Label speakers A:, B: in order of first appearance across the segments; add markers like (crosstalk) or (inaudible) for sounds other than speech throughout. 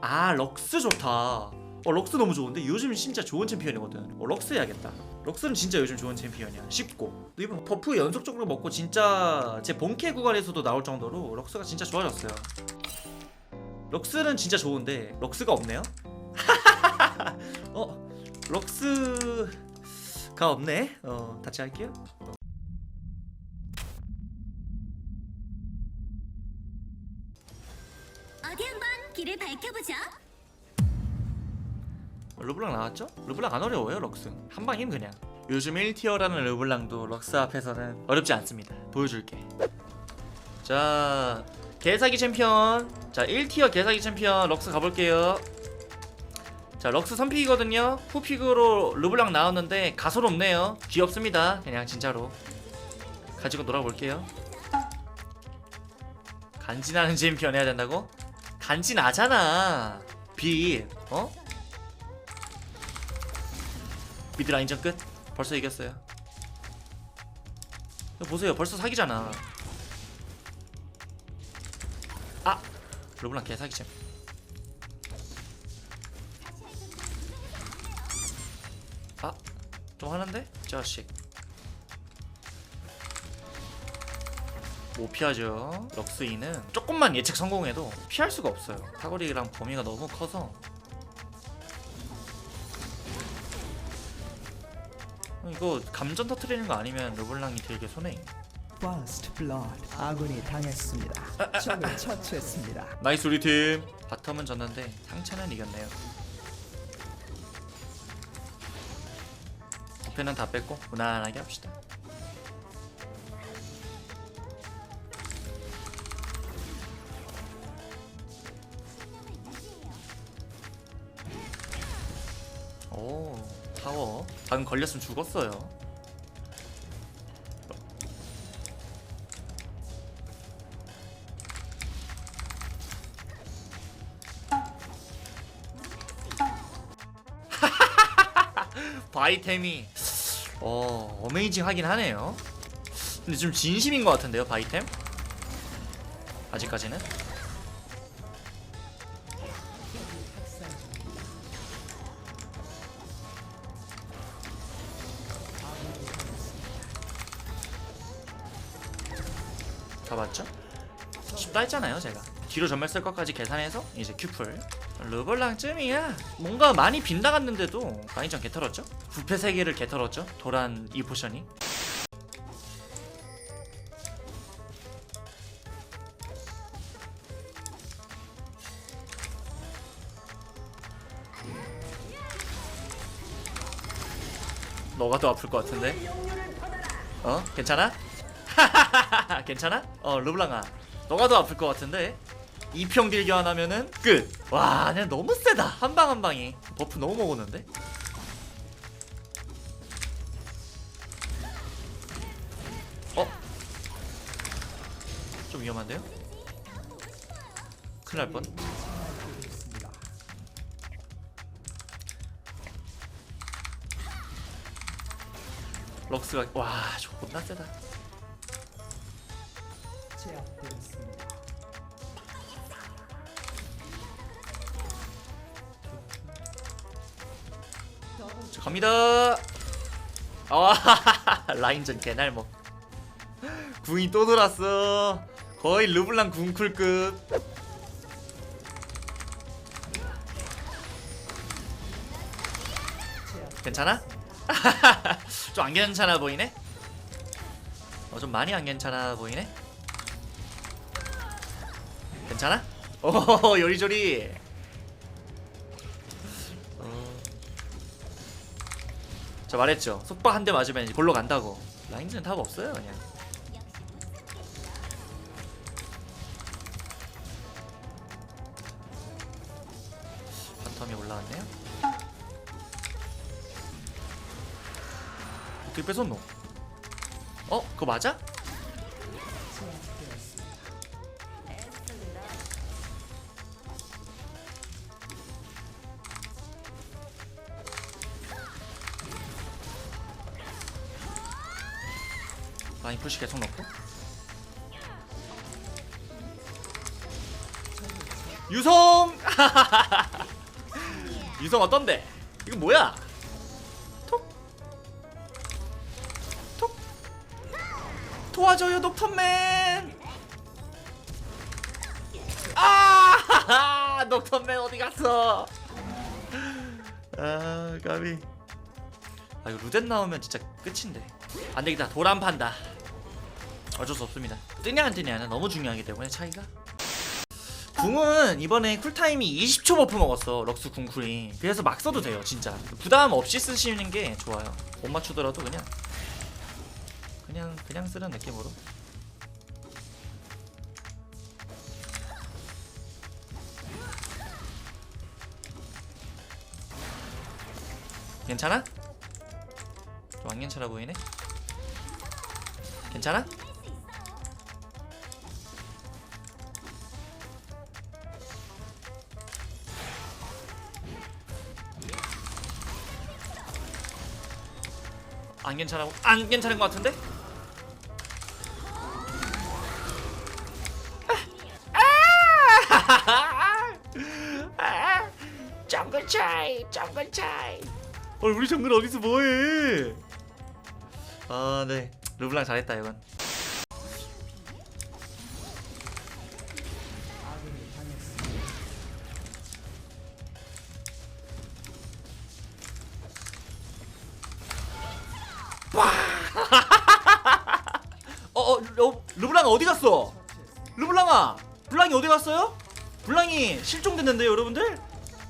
A: 아 럭스 좋다. 어 럭스 너무 좋은데? 요즘 진짜 좋은 챔피언이거든. 어 럭스 해야겠다. 럭스는 진짜 요즘 좋은 챔피언이야. 쉽고. 또 이번 버프 연속적으로 먹고 진짜 제 본캐 구간에서도 나올 정도로 럭스가 진짜 좋아졌어요. 럭스는 진짜 좋은데 럭스가 없네요? (laughs) 어 럭스가 없네? 어 같이 할게요
B: 길을 밝혀보자.
A: 르블랑 나왔죠? 르블랑 안 어려워요 럭스. 한 방임 그냥. 요즘 1티어라는 르블랑도 럭스 앞에서는 어렵지 않습니다. 보여줄게. 자 개사기 챔피언. 자 1티어 개사기 챔피언 럭스 가볼게요. 자 럭스 선픽이거든요. 후픽으로 르블랑 나왔는데 가소롭네요. 귀엽습니다 그냥 진짜로. 가지고 놀아볼게요. 간지나는 챔피언 해야 된다고? 간지나잖아 빛 어? 미드 라인전 끝. 벌써 이겼어요. 보세요. 벌써 사기잖아. 아! 르블랑 개사기잼. 아! 좀 하는데? 자식. 못 피하죠. 럭스이는 조금만 예측 성공해도 피할 수가 없어요. 사거리랑 범위가 너무 커서 이거 감전 터트리는 거 아니면 르블랑이 되게 손해.
C: First Blood 아군이 당했습니다. 적을 처치했습니다.
A: 나이스 우리 팀. 바텀은 졌는데 상체는 이겼네요. 부패는 다 뺐고 무난하게 합시다. 타워. 방금 걸렸으면 죽었어요. (laughs) 바이템이 어 어메이징 하긴 하네요. 근데 좀 진심인 것 같은데요 바이템? 아직까지는? 잡았죠? 쉽다 했잖아요 제가 뒤로 전멸 쓸 것까지 계산해서 이제 큐플 르블랑쯤이야 뭔가 많이 빗나갔는데도 많이전 개털었죠? 부패 세계를 개털었죠? 도란 이 포션이 너가 더 아플 것 같은데 어? 괜찮아? (laughs) 괜찮아? 어 르블랑아 너가 더 아플 것 같은데 이평 딜 교환하면은 끝. 와, 그냥 너무 세다. 한 방 한 방이. 버프 너무 먹었는데. 어? 좀 위험한데요? 큰일 날 뻔. 럭스가 와, 존나 세다.
C: 제압되었습니다.
A: 자, 갑니다. 아, (laughs) 라인전 개날먹. 궁이 또 돌았어. 거의 르블랑 궁쿨급. 괜찮아? (laughs) 좀 안 괜찮아 보이네? 어, 좀 많이 안 괜찮아 보이네? 괜찮아? 오, (laughs) 요리조리. 어. 저 말했죠. 속박 한 대 맞으면 이제 볼로 간다고. 라인즈는 답 없어요, 그냥. 바텀이 올라왔네요. 어떻게 뺏었노? 어? 그거 맞아? 푸시 계속 넣고 유성 (laughs) 유성 어떤데? 이거 뭐야? 톡. 톡. 도와줘요 녹턴맨. 아, (laughs) 녹턴맨 어디 갔어? 아, 까비. 아, 이거 루덴 나오면 진짜 끝인데. 안 되겠다. 도란 판다. 어쩔 수 없습니다. 뜨냐 안 뜨냐는 너무 중요하기 때문에 차이가. 궁은 이번에 쿨타임이 20초 버프 먹었어 럭스 궁쿨이 그래서 막 써도 돼요 진짜 부담 없이 쓰시는 게 좋아요 못 맞추더라도 그냥 그냥 그냥 쓰는 느낌으로 괜찮아? 좀 안 괜찮아 보이네 괜찮아? 안 괜찮아. 안 괜찮은 것 같은데? (laughs) 정글 차이 정글 차이. 어 우리 정글 어디서 뭐해? 아 네. 르블랑 잘했다 이건 르블랑 어디 갔어 르블랑아 블랑이 어디 갔어요? 블랑이 실종됐는데요 여러분들?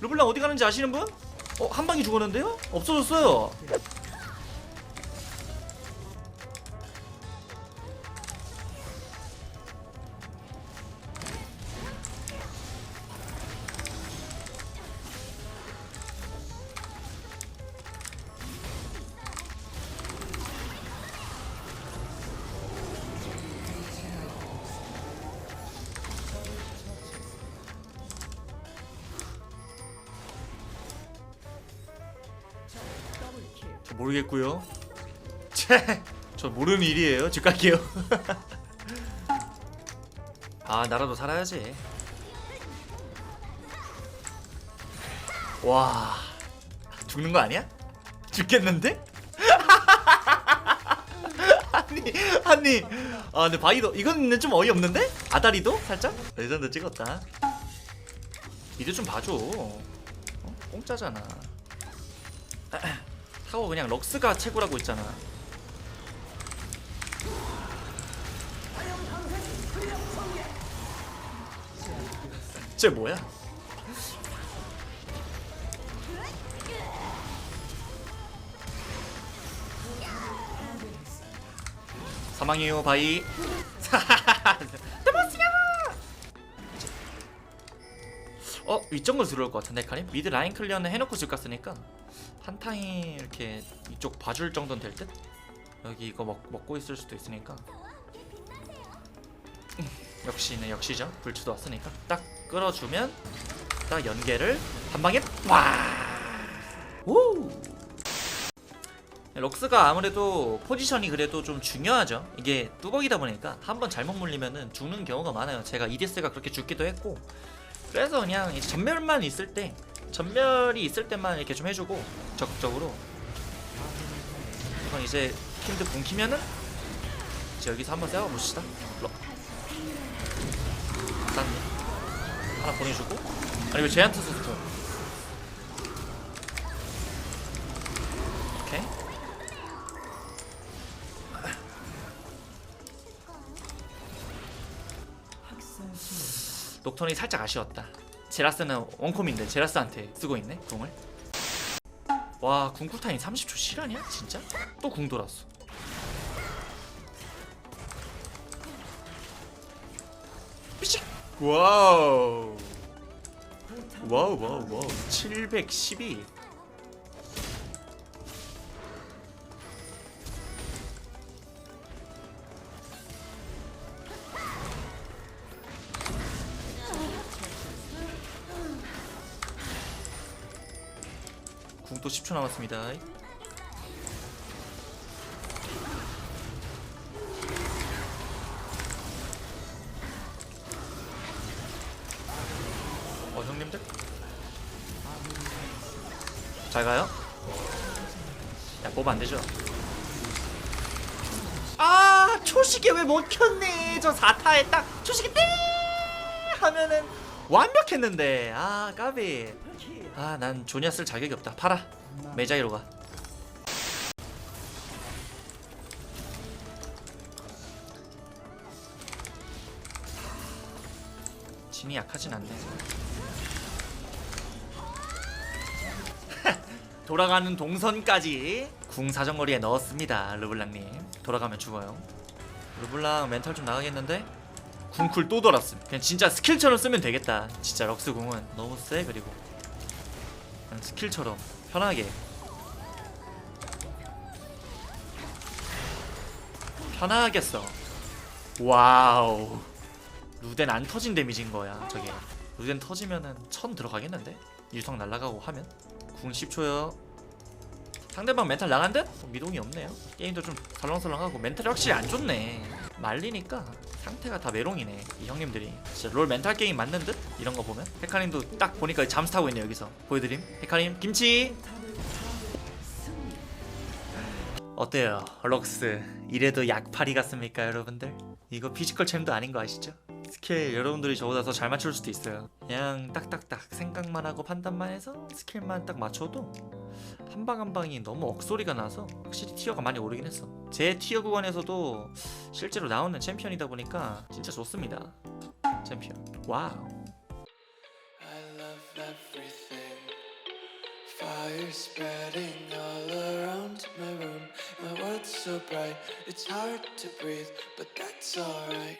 A: 르블랑 어디 가는지 아시는 분? 어 한 방이 죽었는데요? 없어졌어요 모르겠고요. 채, 저 모르는 일이에요. 집 갈게요. (laughs) 아 나라도 살아야지. 와 죽는 거 아니야? 죽겠는데? (laughs) 아니 아니 아 근데 바이도 이건 좀 어이 없는데? 아다리도 살짝 레전드 찍었다. 이제 좀 봐줘. 어? 공짜잖아. (clears throat) 타워 그냥 럭스가 최고라고 있잖아. 쟤 뭐야? 사망이요 바이. (laughs) (laughs) 어 이쪽으로 들어올 것 같은데 카림 미드 라인 클리어는 해놓고 집 갔으니까. 한타임 이렇게 이쪽 봐줄 정도는 될 듯? 여기 이거 먹, 먹고 있을 수도 있으니까. 음, (laughs) 역시는 역시죠. 불추도 왔으니까. 딱 끌어주면 딱 연계를 한 방에 와! 우! 럭스가 아무래도 포지션이 그래도 좀 중요하죠. 이게 뚜벅이다 보니까 한번 잘못 물리면은 죽는 경우가 많아요. 제가 이디스가 그렇게 죽기도 했고 그래서 그냥 이제 전멸만 있을 때 전멸이 있을 때만 이렇게 좀 해주고 적극적으로. 그럼 이제 킨드 붕키면은 이제 여기서 한번 러. 싼 하나 보내주고. 아니면 제한트 소스트 오케이.
C: 학살 중.
A: 녹턴이 살짝 아쉬웠다. 제라스는 원콤인데 제라스한테 쓰고 있네 궁을. 와 궁쿨타임 30초 실화냐 진짜? 또 궁 돌았어. 와우. 와우 와우 와우 712 궁또 10초 남았습니다. 어 형님들? 잘 가요? 야 뽑으면 안 되죠 아 초식에 왜못 켰네 저 4타에 딱 초식에 땡 하면은 완벽했는데 아 까비 아 난 조냐 쓸 자격이 없다 팔아 메자이로 가. 진이 약하진 않네. (laughs) 돌아가는 동선까지 궁 사정거리에 넣었습니다 르블랑님. 돌아가면 죽어요. 르블랑 멘탈 좀 나가겠는데? 궁쿨 또 돌았음. 그냥 진짜 스킬처럼 쓰면 되겠다. 진짜 럭스 궁은. 너무 세 그리고. 그냥 스킬처럼 편하게. 편하게 써 와우. 루덴 안 터진 데미지인 거야 저게. 루덴 터지면은 천 들어가겠는데? 유성 날라가고 하면? 궁 10초요. 상대방 멘탈 나간 듯? 어, 미동이 없네요. 게임도 좀 설렁설렁하고 멘탈이 확실히 안 좋네. 말리니까 상태가 다 메롱이네. 이 형님들이. 진짜 롤 멘탈 게임 맞는 듯? 이런 거 보면? 헤카림도 딱 보니까 잠수 타고 있네 여기서. 보여드림. 헤카림 김치! 어때요 럭스? 이래도 약팔이 같습니까 여러분들? 이거 피지컬 챔도 아닌 거 아시죠? 스킬 여러분들이 저보다 더 잘 맞출 수도 있어요 그냥 딱딱딱 생각만 하고 판단만 해서 스킬만 딱 맞춰도 한 방 한 방이 너무 억소리가 나서 확실히 티어가 많이 오르긴 했어 제 티어 구간에서도 실제로 나오는 챔피언이다 보니까 진짜 좋습니다 챔피언 와우.
D: Fire spreading all around my room. My world's so bright, it's hard to breathe, but that's alright.